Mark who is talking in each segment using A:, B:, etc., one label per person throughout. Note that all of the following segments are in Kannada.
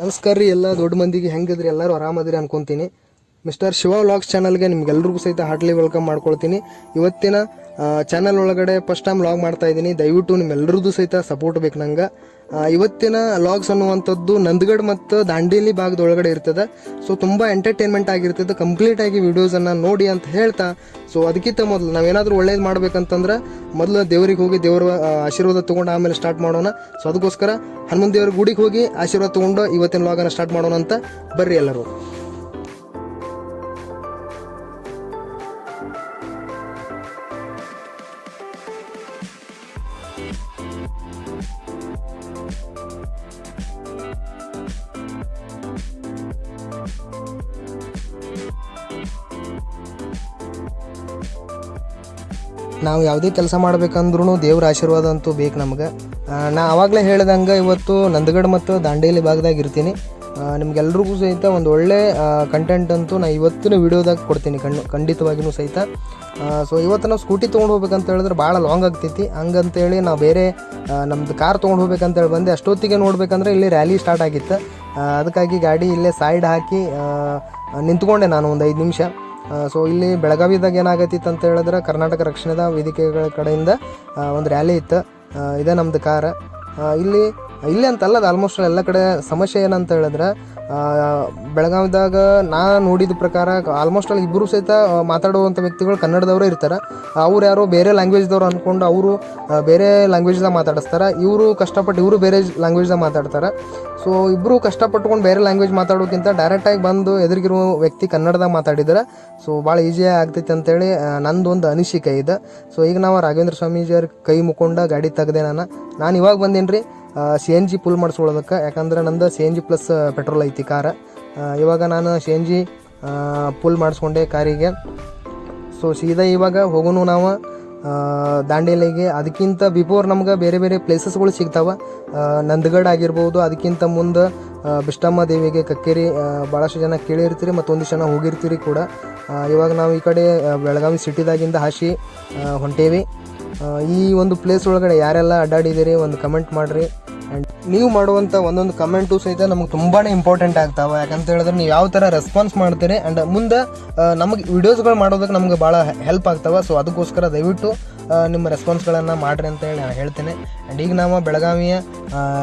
A: ನಮಸ್ಕಾರ ರೀ, ಎಲ್ಲ ದೊಡ್ಡ ಮಂದಿಗೆ ಹೆಂಗಿದ್ರಿ, ಎಲ್ಲರೂ ಆರಾಮದಿರಿ ಅನ್ಕೊಂತೀನಿ. ಮಿಸ್ಟರ್ ಶಿವ ವ್ಲಾಗ್ಸ್ ಚಾನಲ್ಗೆ ನಿಮ್ಗೆಲ್ರಿಗೂ ಸಹಿತ ಹಾರ್ಟ್ಲಿ ವೆಲ್ಕಮ್ ಮಾಡ್ಕೊಳ್ತೀನಿ. ಇವತ್ತಿನ ಚಾನಲ್ ಒಳಗಡೆ ಫಸ್ಟ್ ಟೈಮ್ ವ್ಲಾಗ್ ಮಾಡ್ತಾ ಇದ್ದೀನಿ. ದಯವಿಟ್ಟು ನಿಮ್ಮೆಲ್ಲರದ್ದು ಸಹಿತ ಸಪೋರ್ಟ್ ಬೇಕು ನಂಗೆ. ಇವತ್ತಿನ ಲಾಗ್ಸ್ ಅನ್ನುವಂಥದ್ದು ನಂದಗಡ್ ಮತ್ತು ದಾಂಡೇಲಿ ಭಾಗದೊಳಗಡೆ ಇರ್ತದೆ. ಸೊ ತುಂಬ ಎಂಟರ್ಟೈನ್ಮೆಂಟ್ ಆಗಿರ್ತದೆ. ಕಂಪ್ಲೀಟ್ ಆಗಿ ವಿಡಿಯೋಸನ್ನು ನೋಡಿ ಅಂತ ಹೇಳ್ತಾ ಸೊ ಅದಕ್ಕಿಂತ ಮೊದಲು ನಾವೇನಾದರೂ ಒಳ್ಳೇದು ಮಾಡ್ಬೇಕಂತಂದ್ರೆ ಮೊದಲು ದೇವರಿಗೆ ಹೋಗಿ ದೇವರ ಆಶೀರ್ವಾದ ತೊಗೊಂಡು ಆಮೇಲೆ ಸ್ಟಾರ್ಟ್ ಮಾಡೋಣ. ಸೊ ಅದಕ್ಕೋಸ್ಕರ ಹನುಮನ್ ದೇವರ ಗುಡಿಗೆ ಹೋಗಿ ಆಶೀರ್ವಾದ ತೊಗೊಂಡು ಇವತ್ತಿನ ಲಾಗನ್ನು ಸ್ಟಾರ್ಟ್ ಮಾಡೋಣ ಅಂತ ಬರ್ರಿ ಎಲ್ಲರೂ. ನಾವು ಯಾವುದೇ ಕೆಲಸ ಮಾಡಬೇಕಂದ್ರೂ ದೇವ್ರ ಆಶೀರ್ವಾದ ಅಂತೂ ಬೇಕು ನಮ್ಗೆ. ನಾ ಆವಾಗಲೇ ಹೇಳ್ದಂಗೆ ಇವತ್ತು ನಂದಗಡ್ ಮತ್ತು ದಾಂಡೇಲಿ ಭಾಗದಾಗ ಇರ್ತೀನಿ. ನಿಮ್ಗೆಲ್ರಿಗೂ ಸಹಿತ ಒಂದು ಒಳ್ಳೆ ಕಂಟೆಂಟ್ ಅಂತೂ ನಾ ಇವತ್ತಿನ ವೀಡಿಯೋದಾಗ ಕೊಡ್ತೀನಿ. ಕಣ್ಣು ಖಂಡಿತವಾಗಿಯೂ ಸಹಿತ. ಸೊ ಇವತ್ತು ನಾವು ಸ್ಕೂಟಿ ತೊಗೊಂಡು ಹೋಗ್ಬೇಕಂತ ಹೇಳಿದ್ರೆ ಭಾಳ ಲಾಂಗ್ ಆಗ್ತೈತಿ. ಹಂಗಂತೇಳಿ ನಾವು ಬೇರೆ ನಮ್ಮದು ಕಾರ್ ತೊಗೊಂಡು ಹೋಗ್ಬೇಕಂತೇಳಿ ಬಂದೆ. ಅಷ್ಟೊತ್ತಿಗೆ ನೋಡ್ಬೇಕಂದ್ರೆ ಇಲ್ಲಿ ರ್ಯಾಲಿ ಸ್ಟಾರ್ಟ್ ಆಗಿತ್ತು. ಅದಕ್ಕಾಗಿ ಗಾಡಿ ಇಲ್ಲೇ ಸೈಡ್ ಹಾಕಿ ನಿಂತ್ಕೊಂಡೆ ನಾನು ಒಂದು ಐದು ನಿಮಿಷ. ಸೊ ಇಲ್ಲಿ ಬೆಳಗಾವಿದಾಗ ಏನಾಗತ್ತಿತ್ತು ಅಂತ ಹೇಳಿದ್ರೆ ಕರ್ನಾಟಕ ರಕ್ಷಣಾ ವೇದಿಕೆಗಳ ಕಡೆಯಿಂದ ಒಂದು ರ್ಯಾಲಿ ಇತ್ತು. ಇದೇ ನಮ್ಮದು ಕಾರ. ಇಲ್ಲಿ ಇಲ್ಲಿ ಅಂತಲ್ಲ, ಅದು ಆಲ್ಮೋಸ್ಟ್ ಎಲ್ಲ ಕಡೆ ಸಮಸ್ಯೆ ಏನಂತ ಹೇಳಿದ್ರೆ ಬೆಳಗಾವಿದಾಗ ನಾ ನೋಡಿದ ಪ್ರಕಾರ ಆಲ್ಮೋಸ್ಟ್ ಅಲ್ಲಿ ಇಬ್ಬರು ಸಹಿತ ಮಾತಾಡುವಂಥ ವ್ಯಕ್ತಿಗಳು ಕನ್ನಡದವರೇ ಇರ್ತಾರೆ. ಅವ್ರು ಯಾರೋ ಬೇರೆ ಲ್ಯಾಂಗ್ವೇಜ್ದವ್ರು ಅಂದ್ಕೊಂಡು ಅವರು ಬೇರೆ ಲ್ಯಾಂಗ್ವೇಜ್ದಾಗ ಮಾತಾಡಿಸ್ತಾರೆ. ಇವರು ಕಷ್ಟಪಟ್ಟು ಇವರು ಬೇರೆ ಲ್ಯಾಂಗ್ವೇಜ್ದಾಗ ಮಾತಾಡ್ತಾರೆ. ಸೊ ಇಬ್ಬರು ಕಷ್ಟಪಟ್ಕೊಂಡು ಬೇರೆ ಲ್ಯಾಂಗ್ವೇಜ್ ಮಾತಾಡೋಕ್ಕಿಂತ ಡೈರೆಕ್ಟಾಗಿ ಬಂದು ಎದುರಿಗಿರೋ ವ್ಯಕ್ತಿ ಕನ್ನಡದಾಗ ಮಾತಾಡಿದ್ರೆ. ಸೊ ಭಾಳ ಈಸಿಯಾಗಿ ಆಗ್ತೈತೆ ಅಂತೇಳಿ ನಂದೊಂದು ಅನಿಸಿಕೆ ಇದೆ. ಸೊ ಈಗ ನಾವು ರಾಘವೇಂದ್ರ ಸ್ವಾಮೀಜಿಯವ್ರ ಕೈ ಮುಕ್ಕೊಂಡ ಗಾಡಿ ತೆಗ್ದೆ ನಾನು. ನಾನು ಇವಾಗ ಬಂದೇನಿ ರೀ ಸಿ ಎನ್ ಜಿ ಪುಲ್ ಮಾಡಿಸ್ಕೊಳ್ಳೋದಕ್ಕೆ. ಯಾಕಂದ್ರೆ ನಂದು C N G plus petrol ಐತಿ ಕಾರ ಇವಾಗ ನಾನು ಸಿ ಎನ್ ಜಿ ಪುಲ್ ಮಾಡಿಸ್ಕೊಂಡೆ ಕಾರಿಗೆ. ಸೊ ಸೀದಾ ಇವಾಗ ಹೋಗೋನು ನಾವು ದಾಂಡೇಲಿಗೆ. ಅದಕ್ಕಿಂತ ಬಿಫೋರ್ ನಮ್ಗೆ ಬೇರೆ ಬೇರೆ ಪ್ಲೇಸಸ್ಗಳು ಸಿಗ್ತಾವೆ. ನಂದಗಡ್ ಆಗಿರ್ಬೋದು, ಅದಕ್ಕಿಂತ ಮುಂದೆ ಬಿಷ್ಟಮ್ಮ ದೇವಿಗೆ ಕಕ್ಕೇರಿ ಭಾಳಷ್ಟು ಜನ ಕೇಳಿರ್ತೀರಿ ಮತ್ತು ಒಂದಿಷ್ಟು ಜನ ಹೋಗಿರ್ತೀರಿ ಕೂಡ. ಇವಾಗ ನಾವು ಈ ಕಡೆ ಬೆಳಗಾವಿ ಸಿಟಿದಾಗಿಂದ ಹಾಸಿ ಹೊಂಟೇವಿ. ಈ ಒಂದು ಪ್ಲೇಸ್ ಒಳಗಡೆ ಯಾರೆಲ್ಲ ಅಡ್ಡಾಡಿದ್ದೀರಿ, ಒಂದು ಕಮೆಂಟ್ ಮಾಡಿರಿ. ಆ್ಯಂಡ್ ನೀವು ಮಾಡುವಂಥ ಒಂದೊಂದು ಕಮೆಂಟು ಸಹಿತ ನಮಗೆ ತುಂಬಾ ಇಂಪಾರ್ಟೆಂಟ್ ಆಗ್ತಾವೆ. ಯಾಕಂತ ಹೇಳಿದ್ರೆ ನೀವು ಯಾವ ಥರ ರೆಸ್ಪಾನ್ಸ್ ಮಾಡ್ತೀರಿ ಆ್ಯಂಡ್ ಮುಂದೆ ನಮಗೆ ವಿಡಿಯೋಸ್ಗಳು ಮಾಡೋದಕ್ಕೆ ನಮ್ಗೆ ಭಾಳ ಹೆಲ್ಪ್ ಆಗ್ತಾವೆ. ಸೊ ಅದಕ್ಕೋಸ್ಕರ ದಯವಿಟ್ಟು ನಿಮ್ಮ ರೆಸ್ಪಾನ್ಸ್ಗಳನ್ನು ಮಾಡಿರಿ ಅಂತ ಹೇಳಿ ನಾನು ಹೇಳ್ತೇನೆ. ಆ್ಯಂಡ್ ಈಗ ನಾವು ಬೆಳಗಾವಿಯ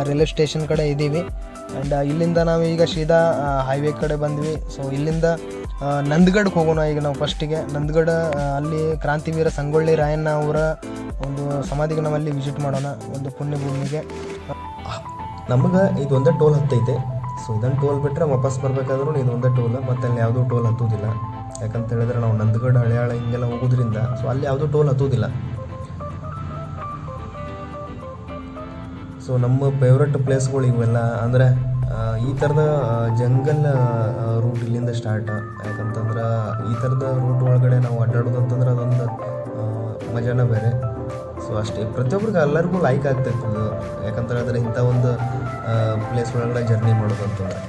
A: ರೈಲ್ವೆ ಸ್ಟೇಷನ್ ಕಡೆ ಇದ್ದೀವಿ ಆ್ಯಂಡ್ ಇಲ್ಲಿಂದ ನಾವು ಈಗ ಸೀದಾ ಹೈವೇ ಕಡೆ ಬಂದ್ವಿ. ಸೊ ಇಲ್ಲಿಂದ ನಂದಗಡ್ಗೆ ಹೋಗೋಣ ಈಗ ನಾವು ಫಸ್ಟಿಗೆ. ನಂದಗಡ ಆ, ಅಲ್ಲಿ ಕ್ರಾಂತಿವೀರ ಸಂಗೊಳ್ಳಿ ರಾಯಣ್ಣ ಅವರ ಒಂದು ಸಮಾಧಿಗೆ ನಾವು ಅಲ್ಲಿ ವಿಸಿಟ್ ಮಾಡೋಣ ಒಂದು ಪುಣ್ಯ ಭೂಮಿಗೆ
B: ನಮಗೆ ಇದೊಂದೇ ಟೋಲ್ ಹತ್ತೈತೆ ಸೊ ಇದನ್ನು ಟೋಲ್ ಬಿಟ್ಟರೆ ವಾಪಸ್ ಬರಬೇಕಾದ್ರೂ ಇದೊಂದೇ ಟೋಲ್ ಮತ್ತು ಅಲ್ಲಿ ಯಾವುದೂ ಟೋಲ್ ಹತ್ತೋದಿಲ್ಲ. ಯಾಕಂತ ಹೇಳಿದ್ರೆ ನಾವು ನಂದಗಡ ಹಳೆಯಾಳ ಹಿಂಗೆಲ್ಲ ಹೋಗೋದ್ರಿಂದ ಸೊ ಅಲ್ಲಿ ಯಾವುದೂ ಟೋಲ್ ಹತ್ತೋದಿಲ್ಲ. ಸೊ ನಮ್ಮ ಫೇವ್ರೆಟ್ ಪ್ಲೇಸ್ಗಳು ಇವೆಲ್ಲ ಅಂದರೆ ಈ ಥರದ ಜಂಗಲ್ ರೂಟ್ ಇಲ್ಲಿಂದ ಸ್ಟಾರ್ಟ್ ಯಾಕಂತಂದ್ರೆ, ಈ ಥರದ ರೂಟ್ ಒಳಗಡೆ ನಾವು ಅಡ್ಡಾಡೋದು ಅಂತಂದ್ರೆ ಅದೊಂದು ಮಜಾನ ಬೇರೆ. ಸೊ ಅಷ್ಟೇ ಪ್ರತಿಯೊಬ್ಬರಿಗೆ ಎಲ್ಲರಿಗೂ ಲೈಕ್ ಆಗ್ತೈತೆ ಯಾಕಂದ್ರೆ ಅದರ ಇಂಥ ಒಂದು ಪ್ಲೇಸ್ ಒಳಗಡೆ ಜರ್ನಿ ಮಾಡೋದು ಅಂತಂದ್ರೆ.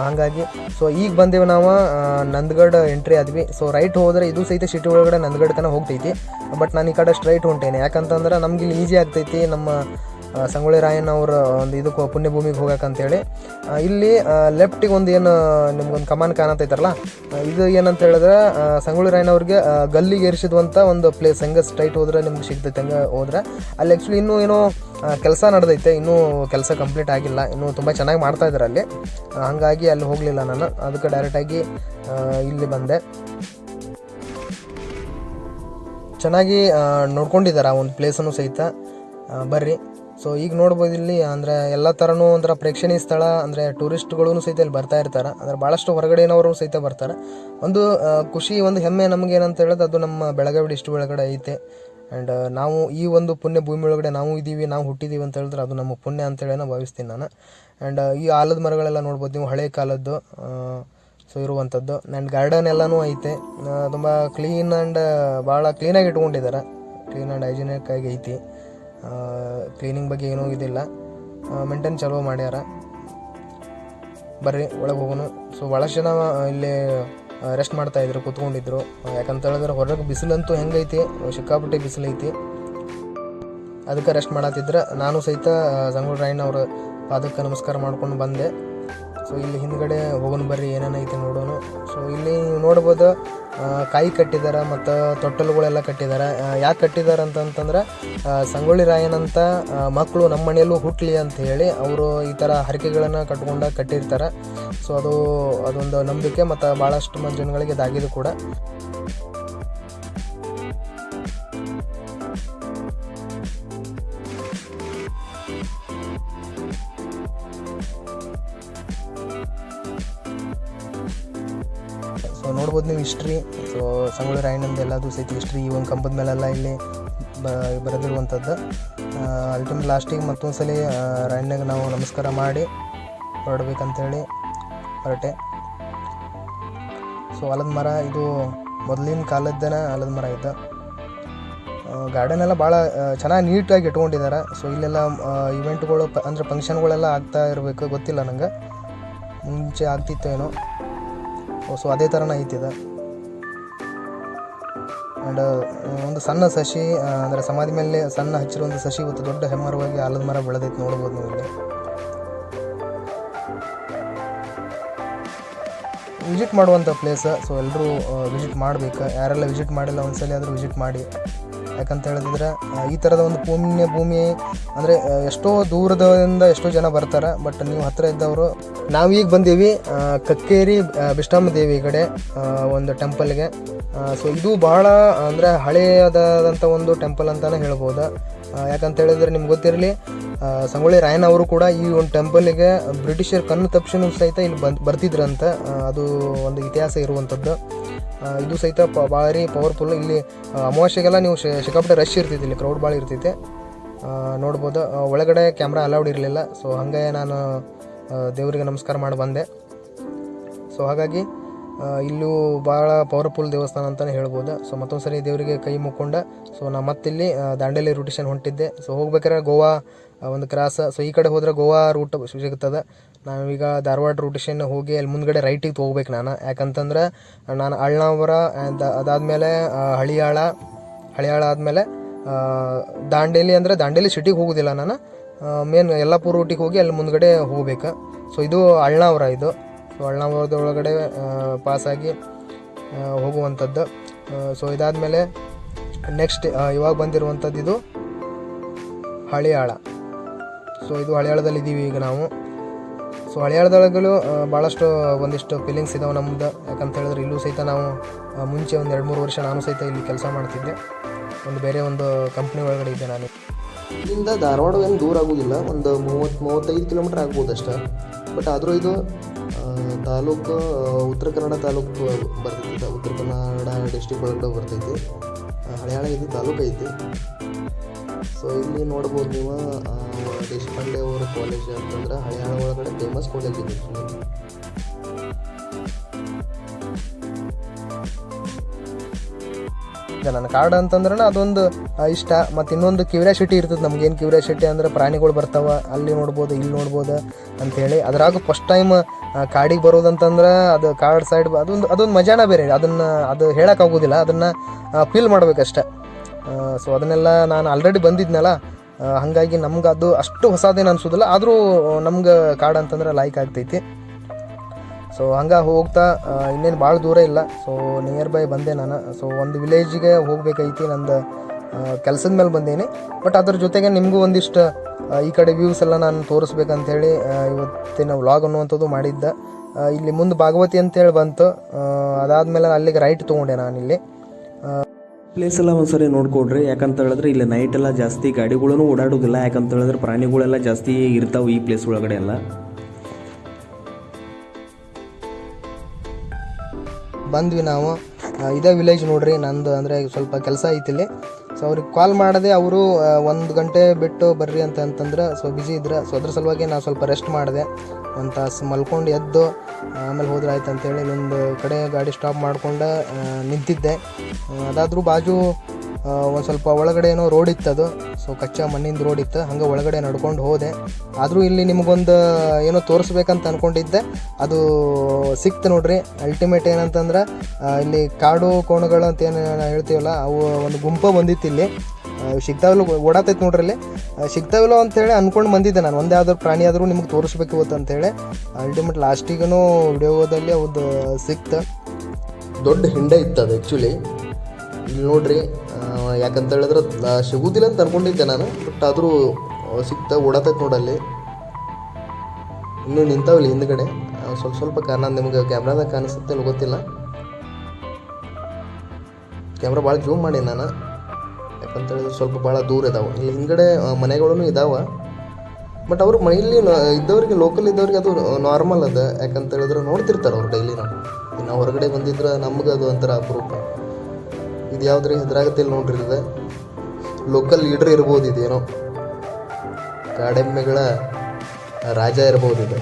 A: ಹಾಗಾಗಿ ಸೊ ಈಗ ಬಂದೇವು ನಾವು ನಂದ್ಗಡ್ ಎಂಟ್ರಿ ಆದ್ವಿ. ಸೊ ರೈಟ್ ಹೋದ್ರೆ ಇದು ಸಹಿತ ಸಿಟಿ ಒಳಗಡೆ ನಂದ್ಗಡ್ ತನಕ ಹೋಗ್ತೈತಿ. ಬಟ್ ನಾನು ಈ ಕಡೆ ಸ್ಟ್ರೈಟ್ ಹೊಂಟೇನೆ. ಯಾಕಂತಂದ್ರೆ ನಮ್ಗೆ ಇಲ್ಲಿ ಈಸಿ ಆಗ್ತೈತಿ. ನಮ್ಮ ಸಂಗೊಳ್ಳಿ ರಾಯಣ್ಣ ಅವರ ಒಂದು ಇದಕ್ಕೆ ಪುಣ್ಯಭೂಮಿಗೆ ಹೋಗಕ್ಕಂತೇಳಿ ಇಲ್ಲಿ ಲೆಫ್ಟಿಗೆ ಒಂದು ಏನು, ನಿಮ್ಗೊಂದು ಕಮಾನ್ ಕಾಣತೈತಾರಲ್ಲ ಇದು ಏನಂತ ಹೇಳಿದ್ರೆ ಸಂಗೊಳ್ಳಿ ರಾಯಣ್ಣ ಅವ್ರಿಗೆ ಗಲ್ಲಿಗೆ ಏರಿಸಿದಂಥ ಒಂದು ಪ್ಲೇಸ್ ಹೆಂಗೆ ಸ್ಟ್ರೈಟ್ ಹೋದ್ರೆ ನಿಮ್ಗೆ ಸಿಗ್ತೈತೆ, ಹಂಗೆ ಹೋದ್ರೆ. ಅಲ್ಲಿ ಆ್ಯಕ್ಚುಲಿ ಇನ್ನೂ ಏನೋ ಕೆಲಸ ನಡೆದೈತೆ, ಇನ್ನೂ ಕೆಲಸ ಕಂಪ್ಲೀಟ್ ಆಗಿಲ್ಲ, ಇನ್ನೂ ತುಂಬ ಚೆನ್ನಾಗಿ ಮಾಡ್ತಾ ಇದ್ದಾರೆ ಅಲ್ಲಿ. ಹಾಗಾಗಿ ಅಲ್ಲಿ ಹೋಗಲಿಲ್ಲ ನಾನು, ಅದಕ್ಕೆ ಡೈರೆಕ್ಟಾಗಿ ಇಲ್ಲಿ ಬಂದೆ. ಚೆನ್ನಾಗಿ ನೋಡ್ಕೊಂಡಿದ್ದಾರೆ ಆ ಒಂದು ಪ್ಲೇಸನ್ನು ಸಹಿತ. ಬರ್ರಿ. ಸೊ ಈಗ ನೋಡ್ಬೋದು ಇಲ್ಲಿ, ಅಂದರೆ ಎಲ್ಲ ಥರನೂ ಒಂಥರ ಪ್ರೇಕ್ಷಣೀಯ ಸ್ಥಳ, ಅಂದರೆ ಟೂರಿಸ್ಟ್ಗಳೂ ಸಹಿತ ಇಲ್ಲಿ ಬರ್ತಾ ಇರ್ತಾರೆ. ಅಂದರೆ ಭಾಳಷ್ಟು ಹೊರಗಡೆನವರು ಸಹಿತ ಬರ್ತಾರೆ. ಒಂದು ಖುಷಿ, ಒಂದು ಹೆಮ್ಮೆ ನಮಗೆ ಏನಂತ ಹೇಳಿದ್ರೆ ಅದು ನಮ್ಮ ಬೆಳಗಾವಿ ಡಿಸ್ಟ್ರಿಕ್ ಒಳಗಡೆ ಐತೆ. ಆ್ಯಂಡ್ ನಾವು ಈ ಒಂದು ಪುಣ್ಯ ಭೂಮಿ ಒಳಗಡೆ ನಾವು ಇದ್ದೀವಿ ನಾವು ಹುಟ್ಟಿದ್ದೀವಿ ಅಂತ ಹೇಳಿದ್ರೆ ಅದು ನಮ್ಮ ಪುಣ್ಯ ಅಂತೇಳಿ ನಾನು ಭಾವಿಸ್ತೀನಿ ನಾನು. ಆ್ಯಂಡ್ ಈ ಆಲದ ಮರಗಳೆಲ್ಲ ನೋಡ್ಬೋದು ನೀವು, ಹಳೆ ಕಾಲದ್ದು ಸೊ ಇರುವಂಥದ್ದು. ಆ್ಯಂಡ್ ಗಾರ್ಡನ್ ಎಲ್ಲನೂ ಐತೆ. ತುಂಬ ಕ್ಲೀನ್ ಆ್ಯಂಡ್ ಭಾಳ ಕ್ಲೀನಾಗಿ ಇಟ್ಕೊಂಡಿದ್ದಾರೆ ಕ್ಲೀನ್ ಆ್ಯಂಡ್ ಹೈಜಿನಿಕ್ ಆಗಿ ಐತಿ. ಕ್ಲೀನಿಂಗ್ ಬಗ್ಗೆ ಏನೂ ಇದಿಲ್ಲ. ಮೇಂಟೈನ್ ಚಲೋ ಮಾಡ್ಯಾರ. ಬರ್ರಿ, ಒಳಗೆ ಹೋಗೋಣ ಸೊ ಭಾಳಷ್ಟು ಜನ ಇಲ್ಲಿ ರೆಸ್ಟ್ ಮಾಡ್ತಾ ಇದ್ರು, ಕೂತ್ಕೊಂಡಿದ್ರು. ಯಾಕಂತ ಹೇಳಿದ್ರೆ ಹೊರಗೆ ಬಿಸಿಲಂತೂ ಹೆಂಗೈತಿ, ಸಿಕ್ಕಾಪಟ್ಟೆ ಬಿಸಿಲೈತಿ. ಅದಕ್ಕೆ ರೆಸ್ಟ್ ಮಾಡತ್ತಿದ್ರೆ ನಾನು ಸಹಿತ ಸಂಗೊಳ್ಳಿ ರಾಯಣ್ಣವ್ರ ಪಾದಕ್ಕೆ ನಮಸ್ಕಾರ ಮಾಡ್ಕೊಂಡು ಬಂದೆ. ಸೊ ಇಲ್ಲಿ ಹಿಂದ್ಗಡೆ ಹೋಗೋಣ ಬರ್ರಿ ಏನೇನೈತಿ ನೋಡೋಣ. ಸೊ ಇಲ್ಲಿ ನೋಡ್ಬೋದು ಕಾಯಿ ಕಟ್ಟಿದ್ದಾರೆ ಮತ್ತು ತೊಟ್ಟಲುಗಳೆಲ್ಲ ಕಟ್ಟಿದ್ದಾರೆ ಯಾಕೆ ಕಟ್ಟಿದ್ದಾರೆ ಅಂತಂತಂದ್ರೆ ಸಂಗೊಳ್ಳಿ ರಾಯನಂತ ಮಕ್ಕಳು ನಮ್ಮ ಮನೆಯಲ್ಲೂ ಹುಟ್ಟಲಿ ಅಂತ ಹೇಳಿ ಅವರು ಈ ಥರ ಹರಕೆಗಳನ್ನು ಕಟ್ಕೊಂಡು ಕಟ್ಟಿರ್ತಾರೆ. ಸೊ ಅದು, ಅದೊಂದು ನಂಬಿಕೆ ಮತ್ತು ಭಾಳಷ್ಟು ಮಂದಿ ಜನಗಳಿಗೆ ಇದಾಗಿದೆ ಕೂಡ. ನೋಡ್ಬೋದು ನೀವು ಹಿಸ್ಟ್ರಿ ಸೊ ಸಂಗೊಳ್ಳಿ ರಾಯಣ್ಣಂದು ಎಲ್ಲದೂ ಸಹಿತ ಹಿಸ್ಟ್ರಿ ಈ ಒಂದು ಕಂಬದ ಮೇಲೆಲ್ಲ ಇಲ್ಲಿ ಬ, ಬರೆದಿರುವಂಥದ್ದು. ಅಲ್ಟಿಮೇಟ್ ಲಾಸ್ಟಿಗೆ ಮತ್ತೊಂದು ಸಲ ರಾಯಣ್ಣಗೆ ನಾವು ನಮಸ್ಕಾರ ಮಾಡಿ ಹೊರಡ್ಬೇಕಂತೇಳಿ ಹೊರಟೆ. ಸೊ ಆಲದ ಮರ, ಇದು ಮೊದಲಿನ ಕಾಲದ್ದೇನ ಆಲದ ಮರ ಇತ್ತು ಗಾರ್ಡನ್ ಎಲ್ಲ ಭಾಳ ಚೆನ್ನಾಗಿ ನೀಟಾಗಿ ಇಟ್ಕೊಂಡಿದ್ದಾರೆ ಸೊ ಇಲ್ಲೆಲ್ಲ ಇವೆಂಟ್ಗಳು ಪ, ಅಂದರೆ ಫಂಕ್ಷನ್ಗಳೆಲ್ಲ ಆಗ್ತಾ ಇರಬೇಕು, ಗೊತ್ತಿಲ್ಲ ನಂಗೆ. ಮುಂಚೆ ಆಗ್ತಿತ್ತು ಏನೋ ಸೊ ಅದೇ ಥರನೇ ಐತಿದೆ. ಆ್ಯಂಡ್ ಒಂದು ಸಣ್ಣ ಸಸಿ ಅಂದರೆ ಸಮಾಧಿ ಮೇಲೆ ಸಣ್ಣ ಹಚ್ಚಿರುವಂಥ ಸಸಿ ಇವತ್ತು ದೊಡ್ಡ ಹೆಮ್ಮರವಾಗಿ ಆಲದ ಮರ ಬೆಳೆದೈತೆ ನೋಡ್ಬೋದು ನೀವು ಇಲ್ಲಿ. ವಿಸಿಟ್ ಮಾಡುವಂಥ ಪ್ಲೇಸ್ ಸೊ ಎಲ್ಲರೂ ವಿಸಿಟ್ ಮಾಡಬೇಕು. ಯಾರೆಲ್ಲ ವಿಸಿಟ್ ಮಾಡಿಲ್ಲ ಒಂದ್ಸಲ ಆದರೂ ವಿಸಿಟ್ ಮಾಡಿ. ಯಾಕಂತ ಹೇಳಿದ್ರೆ ಈ ಥರದ ಒಂದು ಪುಣ್ಯ ಭೂಮಿ ಅಂದರೆ ಎಷ್ಟೋ ದೂರದಿಂದ ಎಷ್ಟೋ ಜನ ಬರ್ತಾರೆ ಬಟ್ ನೀವು ಹತ್ತಿರ ಇದ್ದವರು ನಾವೀಗ ಬಂದೀವಿ ಆ, ಕಕ್ಕೇರಿ ಬಿಷ್ಟಾಂಬ ದೇವಿ ಕಡೆ ಒಂದು ಟೆಂಪಲ್ಗೆ ಸೊ ಇದು ಬಹಳ ಅಂದರೆ ಹಳೆಯದಾದಂಥ ಒಂದು ಟೆಂಪಲ್ ಅಂತಲೇ ಹೇಳ್ಬೋದು. ಯಾಕಂತ ಹೇಳಿದ್ರೆ ನಿಮ್ಗೆ ಗೊತ್ತಿರಲಿ ಸಂಗೊಳ್ಳಿ ರಾಯಣ್ಣ ಅವರು ಕೂಡ ಈ ಒಂದು ಟೆಂಪಲ್ಗೆ ಬ್ರಿಟಿಷರ್ ಕಣ್ಣು ತಪ್ಪಿಸೂ ಸಹಿತ ಇಲ್ಲಿ ಬಂದು ಬರ್ತಿದ್ರಂತ. ಅದು ಒಂದು ಇತಿಹಾಸ ಇರುವಂಥದ್ದು ಇದು ಸಹಿತ ಪ, ಭಾರಿ ಪವರ್ಫುಲ್ ಇಲ್ಲಿ ಅಮಾವಾಸ್ಯೆಗೆಲ್ಲ ನೀವು ಸಿಕ್ಕಾಪಟ್ಟೆ ರಶ್ ಇರ್ತೈತಿ ಇಲ್ಲಿ ಕ್ರೌಡ್ ಭಾಳ ಇರ್ತೈತೆ. ನೋಡ್ಬೋದು ಒಳಗಡೆ ಕ್ಯಾಮ್ರಾ ಅಲೌಡ್ ಇರಲಿಲ್ಲ. ಸೊ ಹಾಗೆ ನಾನು ದೇವರಿಗೆ ನಮಸ್ಕಾರ ಮಾಡಿ ಬಂದೆ. ಸೊ ಹಾಗಾಗಿ ಇಲ್ಲೂ ಭಾಳ ಪವರ್ಫುಲ್ ದೇವಸ್ಥಾನ ಅಂತಲೇ ಹೇಳ್ಬೋದು. ಸೊ ಮತ್ತೊಂದು ಸರಿ ದೇವರಿಗೆ ಕೈ ಮುಕ್ಕೊಂಡ. ಸೊ ನಾ ಮತ್ತಿಲ್ಲಿ ದಾಂಡೇಲಿ ರೂಟೇಷನ್ ಹೊಂಟಿದ್ದೆ. ಸೊ ಹೋಗ್ಬೇಕಾದ್ರೆ ಗೋವಾ ಒಂದು ಕ್ರಾಸ್. ಸೊ ಈ ಕಡೆ ಹೋದ್ರೆ ಗೋವಾ ರೂಟ್ ಸಿಗುತ್ತದೆ. ನಾವೀಗ ಧಾರವಾಡ ರೂಟೇಷನ್ ಹೋಗಿ ಅಲ್ಲಿ ಮುಂದ್ಗಡೆ ರೈಟಿಗೆ ತೊಗೋಬೇಕು ನಾನು. ಯಾಕಂತಂದ್ರೆ, ನಾನು ಅಳ್ನಾವರ ಆ್ಯಂಡ್ ಅದಾದಮೇಲೆ ಹಳಿಯಾಳ ಹಳಿಯಾಳ ಆದಮೇಲೆ ದಾಂಡೇಲಿ ಅಂದರೆ ದಾಂಡೇಲಿ ಸಿಟಿಗೆ ಹೋಗೋದಿಲ್ಲ ನಾನು. ಮೇನ್ ಯಲ್ಲಾಪುರ ರೂಟಿಗೆ ಹೋಗಿ ಅಲ್ಲಿ ಮುಂದ್ಗಡೆ ಹೋಗ್ಬೇಕು. ಸೊ ಇದು ಅಳ್ನಾವರ ಇದು. ಅಳ್ನಾವರದೊಳಗಡೆ ಪಾಸಾಗಿ ಹೋಗುವಂಥದ್ದು. ಸೊ, ಇದಾದಮೇಲೆ ನೆಕ್ಸ್ಟ್ ಇವಾಗ ಬಂದಿರುವಂಥದ್ದು ಇದು ಹಳಿಯಾಳ. ಸೊ, ಇದು ಹಳಿಯಾಳದಲ್ಲಿ ಇದ್ದೀವಿ ಈಗ ನಾವು. ಸೊ ಹಳಿಯಾಳದೊಳಗಲು ಭಾಳಷ್ಟು ಒಂದಿಷ್ಟು ಫೀಲಿಂಗ್ಸ್ ಇದಾವೆ ನಮ್ದು ಯಾಕಂತ ಹೇಳಿದ್ರೆ ಇಲ್ಲೂ ಸಹಿತ ನಾವು ಮುಂಚೆ ಒಂದು ಎರಡು ಮೂರು ವರ್ಷ ನಾನು ಸಹಿತ ಇಲ್ಲಿ ಕೆಲಸ ಮಾಡ್ತಿದ್ದೆ. ಒಂದು ಬೇರೆ ಒಂದು ಕಂಪ್ನಿ ಒಳಗಡೆ ಇದ್ದೆ ನಾನು.
B: ಇಲ್ಲಿಂದ ಧಾರವಾಡ ಏನು ದೂರ ಆಗೋದಿಲ್ಲ. ಒಂದು ಮೂವತ್ತು, ಮೂವತ್ತೈದು ಕಿಲೋಮೀಟ್ರ್ ಆಗ್ಬೋದು ಅಷ್ಟೇ ಬಟ್ ಆದರೂ ಇದು ತಾಲೂಕು ಉತ್ತರ ಕನ್ನಡ ತಾಲೂಕು ಬರ್ತೈತಿ ಉತ್ತರ ಕನ್ನಡ ಡಿಸ್ಟಿಕ್ ಒಳಗಡೆ ಬರ್ತೈತಿ. ಹಳೆಯಾಳ ಇದು ತಾಲೂಕು ಐತಿ. ಸೊ ಇಲ್ಲಿ ನೋಡ್ಬೋದು ನೀವು ದೇಶಪಾಂಡೆ ಅವರ ಕಾಲೇಜ್ ಅಂತಂದ್ರೆ ಹಳೆಯಾಳ ಒಳಗಡೆ ಫೇಮಸ್ ಕಾಲೇಜ್ ಇದೆ.
A: ಈಗ ನನ್ನ ಕಾರ್ಡ್ ಅಂತಂದ್ರೆ ಅದೊಂದು ಇಷ್ಟ. ಮತ್ತು ಇನ್ನೊಂದು ಕ್ಯೂರಿಯಾಸಿಟಿ ಇರ್ತದೆ ನಮ್ಗೇನು ಕ್ಯೂರಿಯಾಸಿಟಿ ಅಂದ್ರೆ ಪ್ರಾಣಿಗಳು ಬರ್ತಾವೆ. ಅಲ್ಲಿ ನೋಡ್ಬೋದು, ಇಲ್ಲಿ ನೋಡ್ಬೋದು ಅಂಥೇಳಿ ಅದ್ರಾಗ ಫಸ್ಟ್ ಟೈಮ್ ಕಾಡಿಗೆ ಬರೋದಂತಂದ್ರೆ ಅದು ಕಾರ್ಡ್ ಸೈಡ್ ಅದೊಂದು ಅದೊಂದು ಮಜಾನ ಬೇರೆ. ಅದನ್ನು, ಅದು ಹೇಳೋಕ್ಕಾಗೋದಿಲ್ಲ ಅದನ್ನು ಫೀಲ್ ಮಾಡಬೇಕಷ್ಟೆ. ಸೊ ಅದನ್ನೆಲ್ಲ ನಾನು ಆಲ್ರೆಡಿ ಬಂದಿದ್ನಲ್ಲ ಹಾಗಾಗಿ ನಮ್ಗೆ ಅದು ಅಷ್ಟು ಹೊಸದೇನು ಅನಿಸೋದಿಲ್ಲ. ಆದರೂ ನಮ್ಗೆ ಕಾಡು ಅಂತಂದ್ರೆ ಲೈಕ್ ಆಗ್ತೈತಿ. ಸೊ ಹಂಗೆ ಹೋಗ್ತಾ ಇನ್ನೇನು ಭಾಳ ದೂರ ಇಲ್ಲ. ಸೊ ನಿಯರ್ ಬೈ ಬಂದೆ ನಾನು. ಸೊ ಒಂದು ವಿಲೇಜಿಗೆ ಹೋಗ್ಬೇಕೈತಿ ನಂದು ಕೆಲಸದ ಮೇಲೆ ಬಂದೇನೆ. ಬಟ್ ಅದ್ರ ಜೊತೆಗೆ ನಿಮಗೂ ಒಂದಿಷ್ಟು ಈ ಕಡೆ ವ್ಯೂಸ್ ಎಲ್ಲ ನಾನು ತೋರಿಸ್ಬೇಕಂತೇಳಿ ಇವತ್ತಿನ ವ್ಲಾಗ್ ಅನ್ನುವಂಥದ್ದು ಮಾಡಿದ್ದೆ. ಇಲ್ಲಿ ಮುಂದೆ ಭಾಗವತಿ ಅಂತೇಳಿ ಬಂತು. ಅದಾದಮೇಲೆ ಅದಾದ್ಮೇಲೆ ಅಲ್ಲಿಗೆ ರೈಟ್ ತೊಗೊಂಡೆ ನಾನಿಲ್ಲಿ
C: ಪ್ಲೇಸ್ ಎಲ್ಲ ಒಂದ್ಸರಿ ನೋಡ್ಕೊಡ್ರಿ. ಯಾಕಂತ ಹೇಳಿದ್ರೆ ಇಲ್ಲಿ ನೈಟ್ ಎಲ್ಲ ಜಾಸ್ತಿ ಗಾಡಿಗಳೂ ಓಡಾಡೋದಿಲ್ಲ. ಯಾಕಂತ ಹೇಳಿದ್ರೆ ಪ್ರಾಣಿಗಳೆಲ್ಲ ಜಾಸ್ತಿ ಇರ್ತಾವೆ ಈ ಪ್ಲೇಸ್ ಒಳಗಡೆ ಎಲ್ಲ.
A: ಬಂದ್ವಿ ನಾವು. ಇದೇ ವಿಲೇಜ್ ನೋಡ್ರಿ, ನಂದು ಅಂದರೆ ಸ್ವಲ್ಪ ಕೆಲಸ ಐತಿಲ್ಲಿ ಸೊ ಅವ್ರಿಗೆ ಕಾಲ್ ಮಾಡಿದೆ ಅವರು ಒಂದು ಗಂಟೆ ಬಿಟ್ಟು ಬರ್ರಿ ಅಂತ ಅಂತಂದ್ರೆ ಸೊ ಬ್ಯುಸಿ ಇದ್ರೆ. ಸೊ ಅದ್ರ ಸಲುವಾಗಿ ನಾನು ಸ್ವಲ್ಪ ರೆಸ್ಟ್ ಮಾಡಿದೆ. ಒಂದು ತಾಸು ಮಲ್ಕೊಂಡು ಎದ್ದು, ಆಮೇಲೆ ಹೋದ್ರೆ ಆಯ್ತು ಅಂತೇಳಿ ಇಲ್ಲೊಂದು ಕಡೆ ಗಾಡಿ ಸ್ಟಾಪ್ ಮಾಡಿಕೊಂಡು ನಿಂತಿದ್ದೆ. ಅದಾದರೂ ಬಾಜು ಒಂದು ಸ್ವಲ್ಪ ಒಳಗಡೆ ಏನೋ ರೋಡ್ ಇತ್ತು ಅದು. ಸೊ ಕಚ್ಚಾ ಮಣ್ಣಿಂದ ರೋಡ್ ಇತ್ತು. ಹಂಗೆ ಒಳಗಡೆ ನಡ್ಕೊಂಡು ಹೋದೆ. ಆದರೂ ಇಲ್ಲಿ ನಿಮಗೊಂದು ಏನೋ ತೋರಿಸ್ಬೇಕಂತ ಅಂದ್ಕೊಂಡಿದ್ದೆ ಅದು ಸಿಕ್ತು ನೋಡ್ರಿ. ಅಲ್ಟಿಮೇಟ್ ಏನಂತಂದ್ರೆ ಇಲ್ಲಿ ಕಾಡು ಕೋಣಗಳು ಅಂತ ಏನು ಹೇಳ್ತೀವಲ್ಲ, ಅವು ಒಂದು ಗುಂಪ ಬಂದಿತ್ತು ಇಲ್ಲಿ. ಸಿಗ್ತಾವಲ್ಲ ಓಡಾತೈತೆ ನೋಡ್ರಿ ಅಲ್ಲಿ. ಸಿಗ್ತಾವಲ್ಲ ಅಂತೇಳಿ ಅಂದ್ಕೊಂಡು ಬಂದಿದ್ದೆ ನಾನು. ಒಂದೇ ಆದರೂ ಪ್ರಾಣಿ ಆದರೂ ನಿಮ್ಗೆ ತೋರಿಸ್ಬೇಕು ಇವತ್ತು ಅಂತೇಳಿ ಅಲ್ಟಿಮೇಟ್ ಲಾಸ್ಟಿಗೂ ವಿಡಿಯೋದಲ್ಲಿ ಅವ್ದು ಸಿಕ್ತು.
B: ದೊಡ್ಡ ಹಿಂಡೆ ಇತ್ತು ಅದು ಆ್ಯಕ್ಚುಲಿ ಇಲ್ಲಿ ನೋಡ್ರಿ ಯಾಕಂತ ಹೇಳಿದ್ರೆ ಸಿಗುದಿಲ್ಲ ಅಂತ ಅನ್ಕೊಂಡಿದ್ದೆ ನಾನು ಬಟ್ ಆದರೂ ಸಿಕ್ತ ಓಡಾತೈತೆ ನೋಡಲ್ಲಿ ಇನ್ನೂ ನಿಂತಾವಲ್ಲಿ ಹಿಂದ್ಗಡೆ. ಸ್ವಲ್ಪ ಸ್ವಲ್ಪ ಕಾರಣ ನಿಮ್ಗೆ ಕ್ಯಾಮ್ರಾದಾಗ ಕಾಣಿಸುತ್ತೆ ಗೊತ್ತಿಲ್ಲ. ಕ್ಯಾಮ್ರಾ ಭಾಳ ಜೂಮ್ ಮಾಡಿ ನಾನು. ಯಾಕಂತ ಹೇಳಿದ್ರೆ ಸ್ವಲ್ಪ ಭಾಳ ದೂರ ಇದಾವೆ. ಇಲ್ಲಿ ಹಿಂದ್ಗಡೆ ಮನೆಗಳೂ ಇದಾವೆ. ಬಟ್ ಅವ್ರು ಮೈಲಿ ಇದ್ದವ್ರಿಗೆ ಲೋಕಲ್ ಇದ್ದವ್ರಿಗೆ ಅದು ನಾರ್ಮಲ್ ಅದ. ಯಾಕಂತ ಹೇಳಿದ್ರೆ ನೋಡ್ತಿರ್ತಾರೆ ಅವ್ರು ಡೈಲಿ ನಾವು. ಇನ್ನು ಹೊರಗಡೆ ಬಂದಿದ್ರೆ ನಮ್ಗೆ ಅದು ಒಂಥರ ಅಪರೂಪ. ಇದು ಯಾವ್ದ್ರಿ? ಹೆದರಾಗತ್ತಿಲ್ಲ ನೋಡ್ರಿ ಇದು. ಲೋಕಲ್ ಲೀಡರ್ ಇರ್ಬೋದು ಇದೇನೋ. ಕಾಡೆಮ್ಮೆಗಳ ರಾಜ ಇರ್ಬೋದು ಇದು.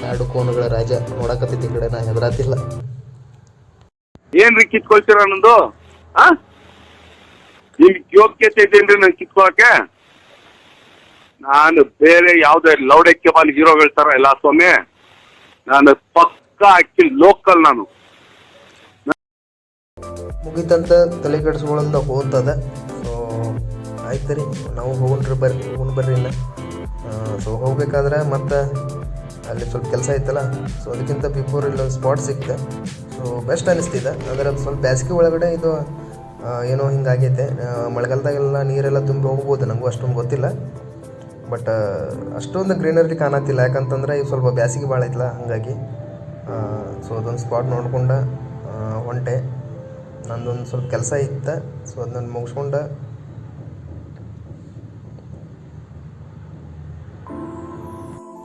B: ಕಾಡು ಕೋಣಗಳ ರಾಜ ನೋಡಕತ್ತೈತಿ ಈ ಕಡೆ ನಾ ಹೆದರಾತಿಲ್ಲ.
D: ಏನ್ರಿ ಕಿತ್ಕೊಳ್ತೀರ ನಂದು? ನಿಮ್ಗೆ ಯೋಗ್ಯತೆ ಇದೇನ್ರಿ ನಾನು ಕಿತ್ಕೊಳಕ್ಕೆ? ನಾನು ಬೇರೆ ಯಾವ್ದೇ ಲೌಡಕ್ಕೆ ಬಾಲ್ ಹೀರೋಗಳ ತರ ಇಲ್ಲ ಸ್ವಾಮಿ. ನಾನು ಪಕ್ಕ ಆಕ್ಚುಲಿ ಲೋಕಲ್ ನಾನು.
B: ಮುಗಿತಂತ ತಲೆ ಕೆಡಿಸ್ಕೊಳ್ಳಂತ ಹೋಗ್ತದ. ಸೊ ಆಯ್ತು ರೀ, ನಾವು ಹೋಗೋಣ್ರಿ ಬರ್ರಿ ಹೋಗೋಣ ಬರ್ರಿ ಇಲ್ಲ ಸೊ ಹೋಗ್ಬೇಕಾದ್ರೆ ಮತ್ತೆ ಅಲ್ಲಿ ಸ್ವಲ್ಪ ಕೆಲಸ ಐತಲ್ಲ ಸೊ ಅದಕ್ಕಿಂತ ಬಿಫೋರ್ ಇಲ್ಲೊಂದು ಸ್ಪಾಟ್ ಸಿಕ್ತೆ ಸೊ ಬೆಸ್ಟ್ ಅನಿಸ್ತಿದೆ ಅದು ಸ್ವಲ್ಪ ಬೇಸಿಗೆ ಒಳಗಡೆ ಇದು ಏನೋ ಹಿಂಗಾಗೈತೆ. ಮಳೆಗಾಲದಾಗೆಲ್ಲ ನೀರೆಲ್ಲ ತುಂಬಿ ಹೋಗ್ಬೋದು ನನಗೂ ಅಷ್ಟೊಂದು ಗೊತ್ತಿಲ್ಲ. ಬಟ್ ಅಷ್ಟೊಂದು ಗ್ರೀನರಿ ಕಾಣತ್ತಿಲ್ಲ, ಯಾಕಂತಂದ್ರೆ ಈಗ ಸ್ವಲ್ಪ ಬ್ಯಾಸಿಗೆ ಭಾಳ ಐತಲ್ಲ, ಹಾಗಾಗಿ. ಸೊ ಅದೊಂದು ಸ್ಪಾಟ್ ನೋಡ್ಕೊಂಡು ಹೊಂಟೆ. ನಂದೊಂದು ಸ್ವಲ್ಪ ಕೆಲಸ ಇತ್ತು, ಸೊ ಅದನ್ನ ಮುಗಿಸ್ಕೊಂಡು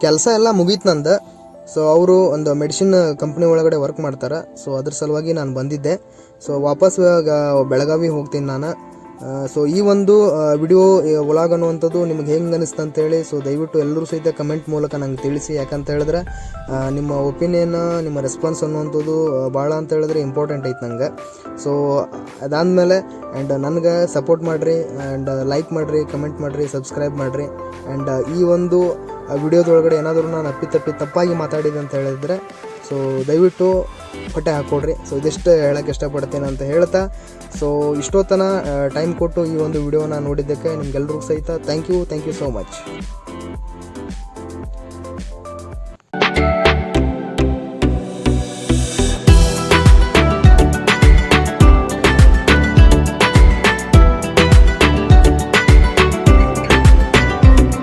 A: ಕೆಲಸ ಎಲ್ಲ ಮುಗೀತು ನಂದು. ಸೊ ಅವರು ಒಂದು ಮೆಡಿಸಿನ್ ಕಂಪ್ನಿ ಒಳಗಡೆ ವರ್ಕ್ ಮಾಡ್ತಾರೆ. ಸೊ ಅದ್ರ ಸಲುವಾಗಿ ನಾನು ಬಂದಿದ್ದೆ. ಸೊ ವಾಪಸ್ ಬೆಳಗಾವಿ ಹೋಗ್ತೀನಿ ನಾನು. ಸೊ ಈ ಒಂದು ವಿಡಿಯೋ ಒಳಗ್ ಅನ್ನುವಂಥದ್ದು ನಿಮ್ಗೆ ಹೆಂಗೆ ಅನಿಸ್ತು ಅಂತೇಳಿ ಸೊ ದಯವಿಟ್ಟು ಎಲ್ಲರೂ ಸಹಿತ ಕಮೆಂಟ್ ಮೂಲಕ ನಂಗೆ ತಿಳಿಸಿ. ಯಾಕಂತ ಹೇಳಿದ್ರೆ ನಿಮ್ಮ ಒಪಿನಿಯನ್ ನಿಮ್ಮ ರೆಸ್ಪಾನ್ಸ್ ಅನ್ನುವಂಥದ್ದು ಭಾಳ ಅಂತ ಹೇಳಿದ್ರೆ ಇಂಪಾರ್ಟೆಂಟ್ ಐತೆ ನಂಗೆ. ಸೊ ಅದಾದಮೇಲೆ ಆ್ಯಂಡ್ ನನಗೆ ಸಪೋರ್ಟ್ ಮಾಡಿರಿ ಆ್ಯಂಡ್ ಲೈಕ್ ಮಾಡಿರಿ ಕಮೆಂಟ್ ಮಾಡಿರಿ ಸಬ್ಸ್ಕ್ರೈಬ್ ಮಾಡಿರಿ. ಆ್ಯಂಡ್ ಈ ಒಂದು ವಿಡಿಯೋದೊಳಗಡೆ ಏನಾದರೂ ನಾನು ಅಪ್ಪಿ ತಪ್ಪಿ ತಪ್ಪಾಗಿ ಮಾತಾಡಿದೆ ಅಂತ ಹೇಳಿದ್ರೆ ಸೊ ದಯವಿಟ್ಟು ಹೊಟ್ಟೆ ಹಾಕ್ಕೊಡ್ರಿ. ಸೊ ಇದಿಷ್ಟು ಹೇಳೋಕ್ಕೆ ಇಷ್ಟಪಡ್ತೇನೆ ಅಂತ ಹೇಳ್ತಾ. ಸೊ ಇಷ್ಟೊತ್ತನ ಟೈಮ್ ಕೊಟ್ಟು ಈ ಒಂದು ವಿಡಿಯೋನ ನೋಡಿದ್ದಕ್ಕೆ ನಿಮ್ಗೆಲ್ರಿಗೂ ಸಹಿತ thank you thank you so much